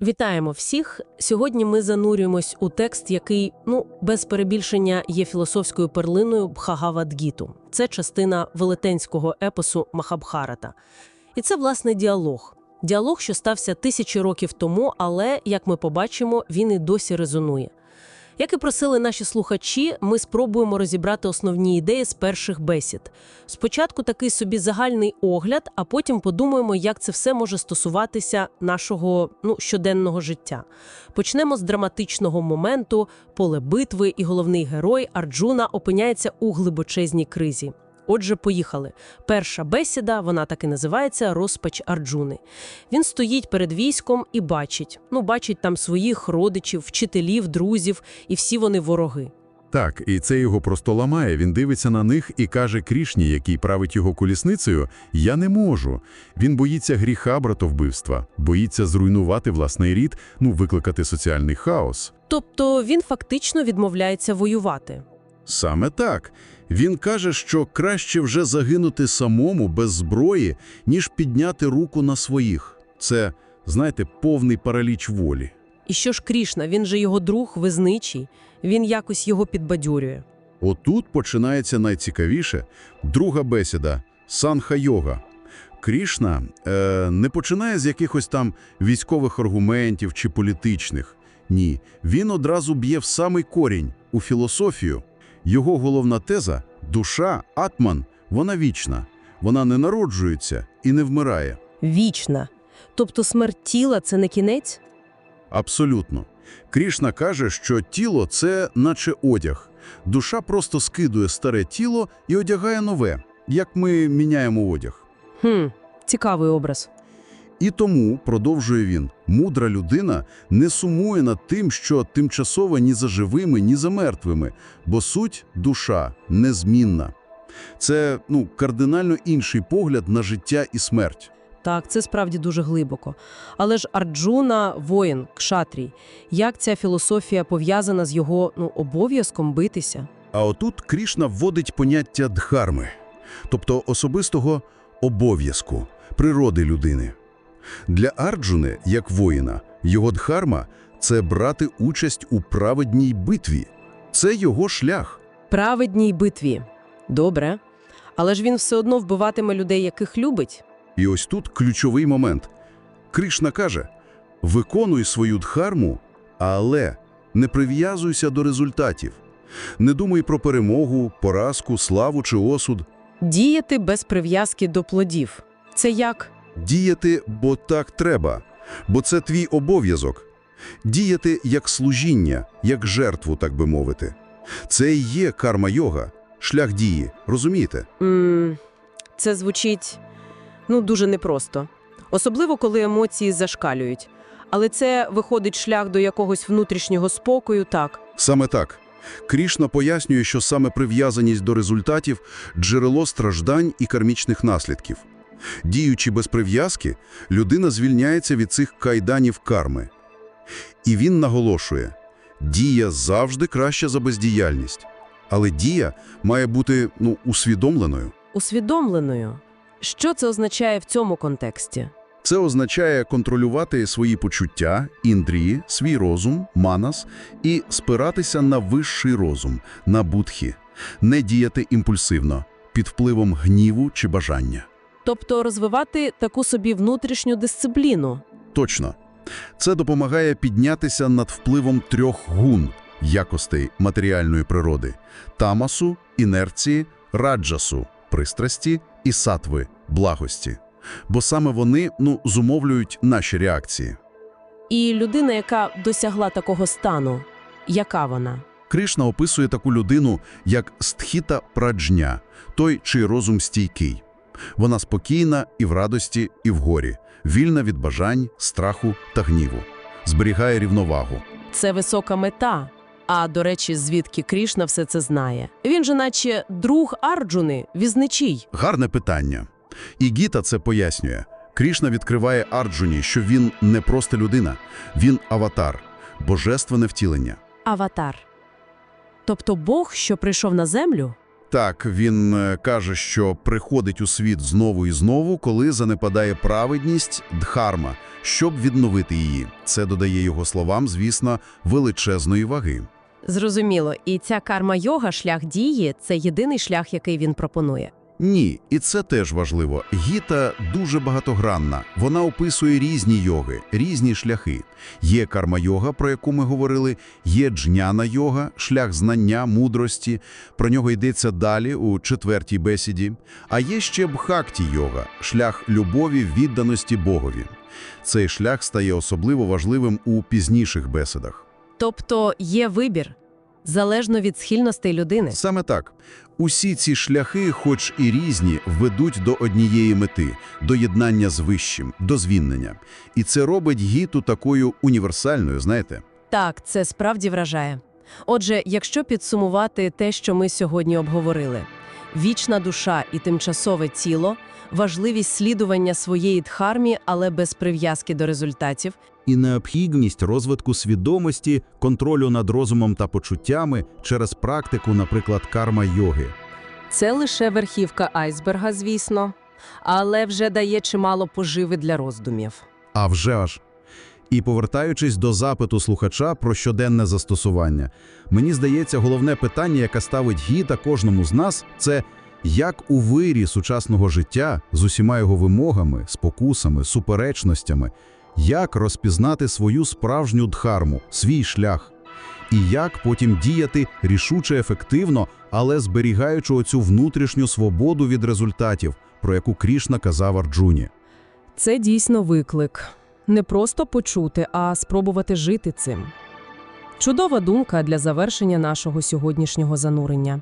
Вітаємо всіх. Сьогодні ми занурюємось у текст, який, ну, без перебільшення є філософською перлиною Бхагавадгіту. Це частина велетенського епосу Махабхарата. І це, власне, діалог. Діалог, що стався тисячі років тому, але, як ми побачимо, він і досі резонує. Як і просили наші слухачі, ми спробуємо розібрати основні ідеї з перших бесід. Спочатку такий собі загальний огляд, а потім подумаємо, як це все може стосуватися нашого ну, щоденного життя. Почнемо з драматичного моменту, поле битви, і головний герой Арджуна опиняється у глибочезній кризі. Отже, поїхали. Перша бесіда, вона так і називається Розпач Арджуни. Він стоїть перед військом і бачить. Ну, бачить там своїх родичів, вчителів, друзів, і всі вони вороги. Так, і це його просто ламає. Він дивиться на них і каже Крішні, який править його колісницею, «Я не можу». Він боїться гріха братовбивства, боїться зруйнувати власний рід, ну, викликати соціальний хаос. Тобто він фактично відмовляється воювати. Саме так. Він каже, що краще вже загинути самому без зброї, ніж підняти руку на своїх. Це, знаєте, повний параліч волі. І що ж Крішна, він же його друг, визничий, він якось його підбадьорює. Отут починається найцікавіше – друга бесіда – санха-йога. Крішна е, не починає з якихось там військових аргументів чи політичних. Ні, він одразу б'є в самий корінь, у філософію. Його головна теза – душа, атман, вона вічна. Вона не народжується і не вмирає. Вічна. Тобто смерть тіла – це не кінець? Абсолютно. Крішна каже, що тіло – це наче одяг. Душа просто скидує старе тіло і одягає нове, як ми міняємо одяг. Хм, цікавий образ. І тому, продовжує він, мудра людина не сумує над тим, що тимчасово ні за живими, ні за мертвими, бо суть – душа, незмінна. Це ну, кардинально інший погляд на життя і смерть. Так, це справді дуже глибоко. Але ж Арджуна – воїн, кшатрій. Як ця філософія пов'язана з його ну, обов'язком битися? А отут Крішна вводить поняття дхарми, тобто особистого обов'язку, природи людини. Для Арджуни, як воїна, його дхарма – це брати участь у праведній битві. Це його шлях. Праведній битві. Добре. Але ж він все одно вбиватиме людей, яких любить. І ось тут ключовий момент. Кришна каже, виконуй свою дхарму, але не прив'язуйся до результатів. Не думай про перемогу, поразку, славу чи осуд. Діяти без прив'язки до плодів. Це як? Діяти, бо так треба, бо це твій обов'язок. Діяти як служіння, як жертву, так би мовити. Це і є карма-йога, шлях дії, розумієте? М, Це звучить ну, дуже непросто. Особливо, коли емоції зашкалюють. Але це виходить шлях до якогось внутрішнього спокою, так. Саме так. Крішна пояснює, що саме прив'язаність до результатів – джерело страждань і кармічних наслідків. Діючи без прив'язки, людина звільняється від цих кайданів карми. І він наголошує – дія завжди краща за бездіяльність. Але дія має бути ну, усвідомленою. Усвідомленою. Що це означає в цьому контексті? Це означає контролювати свої почуття, індрії, свій розум, манас і спиратися на вищий розум, на будхі, не діяти імпульсивно, під впливом гніву чи бажання. Тобто розвивати таку собі внутрішню дисципліну. Точно. Це допомагає піднятися над впливом трьох гун – якостей матеріальної природи – тамасу, інерції, раджасу – пристрасті і сатви – благості. Бо саме вони ну, зумовлюють наші реакції. І людина, яка досягла такого стану, яка вона? Кришна описує таку людину як стхіта праджня, той, чий розум стійкий. Вона спокійна і в радості, і в горі, вільна від бажань, страху та гніву, зберігає рівновагу. Це висока мета. А, до речі, звідки Крішна все це знає? Він же наче друг Арджуни, візничий. Гарне питання. І Гіта це пояснює. Крішна відкриває Арджуні, що він не просто людина, він аватар, божественне втілення. Аватар. Тобто Бог, що прийшов на землю? Так, він е, каже, що приходить у світ знову і знову, коли занепадає праведність дхарма, щоб відновити її. Це додає його словам, звісно, величезної ваги. Зрозуміло, і ця карма-йога, шлях дії – це єдиний шлях, який він пропонує. Ні, і це теж важливо. Гіта дуже багатогранна. Вона описує різні йоги, різні шляхи. Є карма-йога, про яку ми говорили, є джняна-йога, шлях знання, мудрості. Про нього йдеться далі у четвертій бесіді. А є ще бхакті-йога, шлях любові, відданості Богові. Цей шлях стає особливо важливим у пізніших бесідах. Тобто є вибір, залежно від схильностей людини. Саме так. Усі ці шляхи, хоч і різні, ведуть до однієї мети – до єднання з вищим, до звільнення. І це робить гіту такою універсальною, знаєте? Так, це справді вражає. Отже, якщо підсумувати те, що ми сьогодні обговорили – вічна душа і тимчасове тіло, важливість слідування своєї дхармі, але без прив'язки до результатів, і необхідність розвитку свідомості, контролю над розумом та почуттями через практику, наприклад, карма-йоги. Це лише верхівка айсберга, звісно, але вже дає чимало поживи для роздумів. А вже ж. І повертаючись до запиту слухача про щоденне застосування, мені здається, головне питання, яке ставить гіта кожному з нас, це як у вирі сучасного життя з усіма його вимогами, спокусами, суперечностями, як розпізнати свою справжню дхарму, свій шлях, і як потім діяти рішуче ефективно, але зберігаючи оцю внутрішню свободу від результатів, про яку Крішна казав Арджуні. Це дійсно виклик. Не просто почути, а спробувати жити цим. Чудова думка для завершення нашого сьогоднішнього занурення.